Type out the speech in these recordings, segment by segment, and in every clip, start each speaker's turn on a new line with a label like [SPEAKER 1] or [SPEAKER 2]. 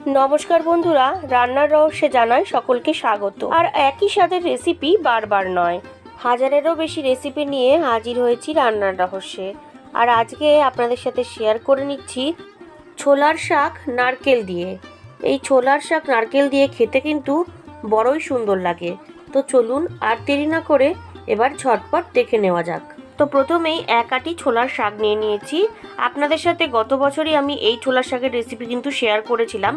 [SPEAKER 1] নমস্কার বন্ধুরা, রান্নার রহস্যে জানাই সকলকে স্বাগত। আর একই স্বাদের রেসিপি বারবার নয়। হাজারেরও বেশি রেসিপি নিয়ে হাজির হয়েছি রান্নার রহস্যে। আর আজকে আপনাদের সাথে শেয়ার করে নিচ্ছি ছোলার শাক নারকেল দিয়ে। এই ছোলার শাক নারকেল দিয়ে খেতে কিন্তু বড়ই সুন্দর লাগে। তো চলুন আর দেরি না করে এবার ঝটপট দেখে নেওয়া যাক। তো প্রথমেই এক আটি ছোলার শাক নিয়ে নিয়েছি। আপনাদের সাথে গত বছরই আমি এই ছোলার শাকের রেসিপি কিন্তু শেয়ার করেছিলাম।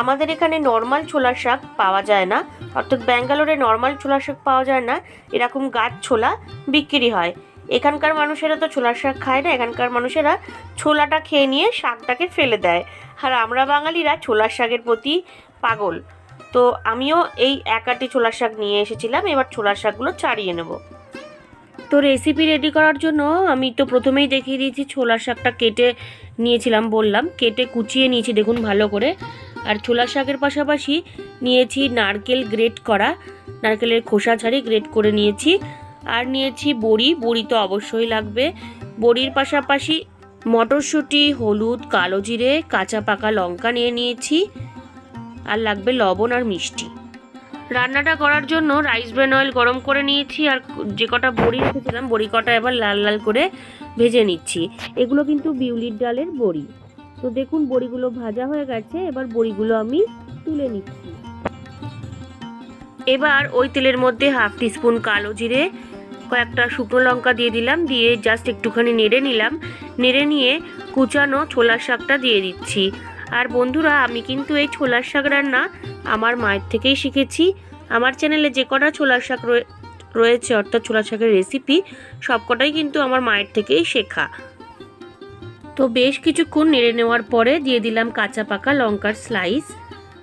[SPEAKER 1] আমাদের এখানে নর্মাল ছোলার শাক পাওয়া যায় না। অর্থাৎ ব্যাঙ্গালোরে নর্মাল ছোলার শাক পাওয়া যায় না। এরকম গাছ ছোলা বিক্রি হয়। এখানকার মানুষেরা তো ছোলার শাক খায় না। এখানকার মানুষেরা ছোলাটা খেয়ে নিয়ে শাকটাকে ফেলে দেয়। আর আমরা বাঙালিরা ছোলার শাকের প্রতি পাগল। তো আমিও এই এক আটি ছোলার শাক নিয়ে এসেছিলাম। এবার ছোলার শাকগুলো ছাড়িয়ে নেব। তো রেসিপি রেডি করার জন্য আমি তো প্রথমেই দেখিয়ে দিয়েছি, ছোলার শাকটা কেটে নিয়েছিলাম বললাম। কেটে কুচিয়ে নিয়েছি, দেখুন ভালো করে। আর ছোলার শাকের পাশাপাশি নিয়েছি নারকেল গ্রেট করা। নারকেলের খোসা ছাড়ি গ্রেট করে নিয়েছি। আর নিয়েছি বড়ি। বড়ি তো অবশ্যই লাগবে। বড়ির পাশাপাশি মটরশুঁটি, হলুদ, কালো জিরে, কাঁচা পাকা লঙ্কা নিয়ে নিয়েছি। আর লাগবে লবণ আর মিষ্টি। রান্নাটা করার জন্য রাইস ব্রেন অয়েল গরম করে নিয়েছি আর যে কটা বড়ি রেখেছিলাম বড়ি কটা এবার লাল লাল করে ভেজে নিচ্ছি। এগুলো কিন্তু বিউলির ডালের বড়ি। তো দেখুন, বড়িগুলো ভাজা হয়ে গেছে, এবার বড়িগুলো আমি তুলে নিচ্ছি। এবার ওই তেলের মধ্যে হাফ টিস্পুন কালো জিরে, কয়েকটা শুকনো লঙ্কা দিয়ে দিলাম, দিয়ে জাস্ট একটুখানি নেড়ে নিলাম। নেড়ে নিয়ে কুচানো ছোলার শাকটা দিয়ে দিচ্ছি। আর বন্ধুরা, আমি কিন্তু এই ছোলার শাক রান্না আমার মায়ের থেকেই শিখেছি। আমার চ্যানেলে যে কটা ছোলার শাক রয়ে- রয়েছে, অর্থাৎ ছোলার শাকের রেসিপি সবকটাই কিন্তু আমার মায়ের থেকেই শেখা। তো বেশ কিছুক্ষণ নেড়ে নেওয়ার পরে দিয়ে দিলাম কাঁচা পাকা লঙ্কার স্লাইস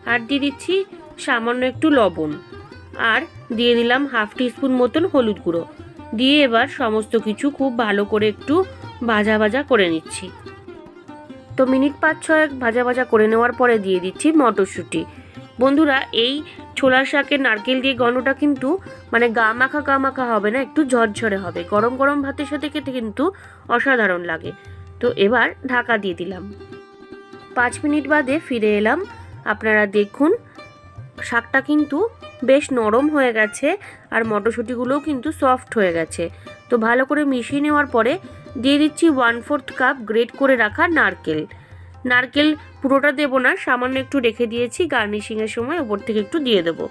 [SPEAKER 1] আর দিয়ে দিচ্ছি সামান্য একটু লবণ। আর দিয়ে দিলাম হাফ টিস্পুন মতন হলুদ গুঁড়ো। দিয়ে এবার সমস্ত কিছু খুব ভালো করে একটু ভাজা ভাজা করে নিচ্ছি। তো মিনিট পাঁচ ছয়েক ভাজা ভাজা করে নেওয়ার পরে দিয়ে দিচ্ছি মটরশুঁটি। বন্ধুরা, এই ছোলার শাকের নারকেল দিয়ে গন্ধটা কিন্তু মানে গা মাখা গা মাখা হবে না, একটু ঝরঝরে হবে। গরম গরম ভাতের সাথে খেতে কিন্তু অসাধারণ লাগে। তো এবার ঢাকা দিয়ে দিলাম। পাঁচ মিনিট বাদে ফিরে এলাম। আপনারা দেখুন, শাকটা কিন্তু বেশ নরম হয়ে গেছে আর মটরশুঁটিগুলোও কিন্তু সফট হয়ে গেছে। তো ভালো করে মিশিয়ে নেওয়ার পরে দিয়ে দিচ্ছি ওয়ান ফোর্থ কাপ গ্রেট করে রাখা নারকেল। নারকেল পুরোটা দেবো না, সামান্য একটু রেখে দিয়েছি, গার্নিশিংয়ের সময় ওপর থেকে একটু দিয়ে দেবো।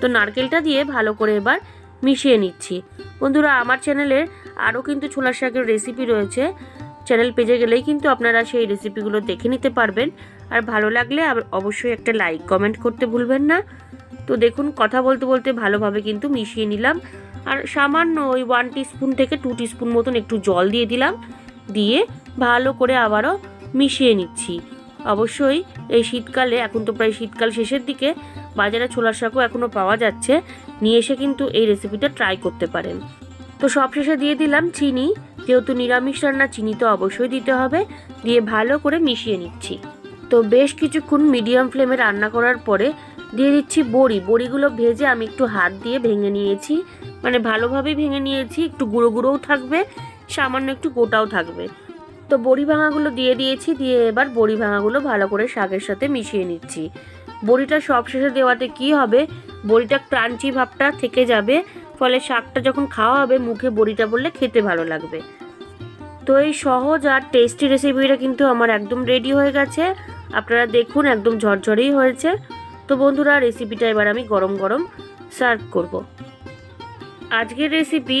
[SPEAKER 1] তো নারকেলটা দিয়ে ভালো করে এবার মিশিয়ে নিচ্ছি। বন্ধুরা, আমার চ্যানেলের আরও কিন্তু ছোলার শাকের রেসিপি রয়েছে। চ্যানেল পেজে গেলেই কিন্তু আপনারা সেই রেসিপিগুলো দেখে নিতে পারবেন। আর ভালো লাগলে অবশ্যই একটা লাইক কমেন্ট করতে ভুলবেন না। তো দেখুন, কথা বলতে বলতে ভালোভাবে কিন্তু মিশিয়ে নিলাম। আর সামান্য ওই ওয়ান টিস্পুন থেকে টু টিস্পুন মতন একটু জল দিয়ে দিলাম। দিয়ে ভালো করে আবারও মিশিয়ে নিচ্ছি। অবশ্যই এই শীতকালে, এখন তো প্রায় শীতকাল শেষের দিকে, বাজারে ছোলার শাকও এখনও পাওয়া যাচ্ছে। নিয়ে এসে কিন্তু এই রেসিপিটা ট্রাই করতে পারেন। তো সবশেষে দিয়ে দিলাম চিনি। যেহেতু নিরামিষ রান্না, চিনি তো অবশ্যই দিতে হবে। দিয়ে ভালো করে মিশিয়ে নিচ্ছি। তো বেশ কিছুক্ষণ মিডিয়াম ফ্লেমে রান্না করার পরে দিয়ে দিচ্ছি বড়ি। বড়িগুলো ভেজে আমি একটু হাত দিয়ে ভেঙে নিয়েছি। মানে ভালোভাবেই ভেঙে নিয়েছি। একটু গুঁড়ো গুঁড়োও থাকবে, সামান্য একটু গোটাও থাকবে। তো বড়ি ভাঙাগুলো দিয়ে দিয়েছি, দিয়ে এবার বড়ি ভাঙাগুলো ভালো করে শাকের সাথে মিশিয়ে নিচ্ছি। বড়িটা সবশেষে দেওয়াতে কি হবে? বড়িটা ক্রাঞ্চি ভাবটা থেকে যাবে, ফলে শাকটা যখন খাওয়া হবে, মুখে বড়িটা বললে খেতে ভালো লাগবে। তো এই সহজ আর টেস্টি রেসিপিটা কিন্তু আমার একদম রেডি হয়ে গেছে। আপনারা দেখুন, একদম ঝরঝরেই হয়েছে। তো বন্ধুরা রেসিপিটা এবার আমি গরম গরম সার্ভ করব। আজকের রেসিপি